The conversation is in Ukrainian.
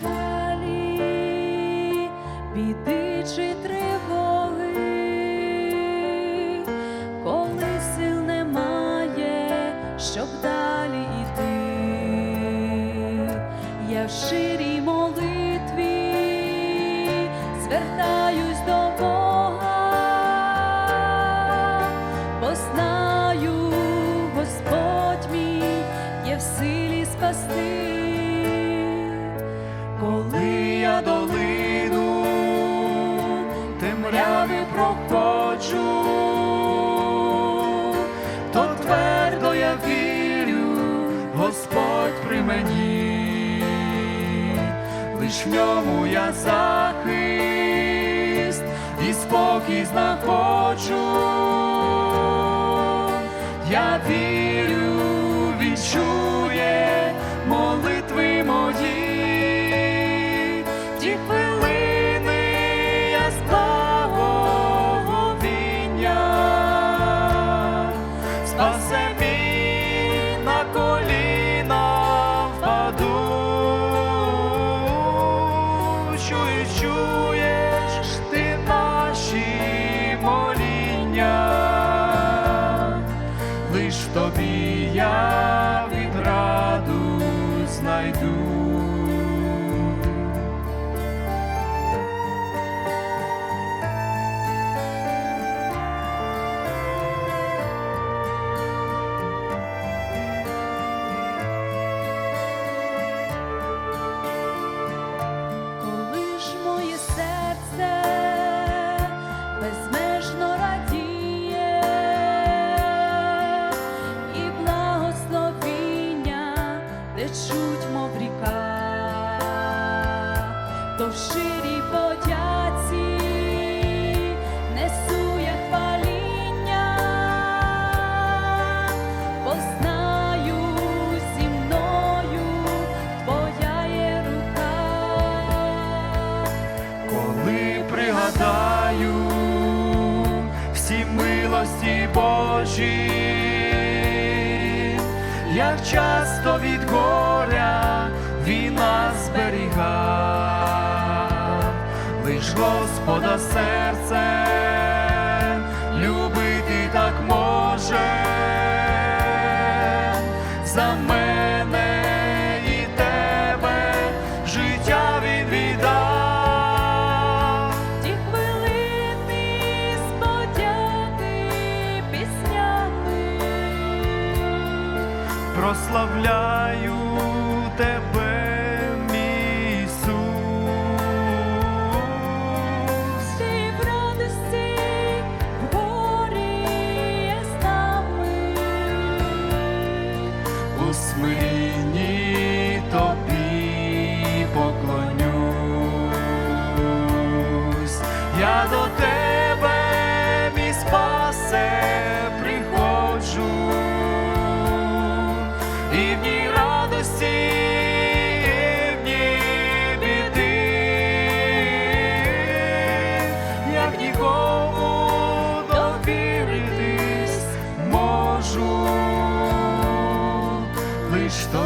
печалі, біди чи тривоги, коли сил немає, щоб далі йти, я в ширій молитві звертаюсь до Бога. Господь при мені, лиш в ньому я захист і спокій знаходжу. Я вірю, відчує лиш течуть, мов ріка, то в ширій подяці несу я хваління, бо знаю зі мною твоя є рука. Коли пригадаю всі милості Божі, як часто від горя він нас зберігав, лиш Господа серце прославляю тебе, мій Ісус. ти в радості в горі є з нами. у смирінні лиш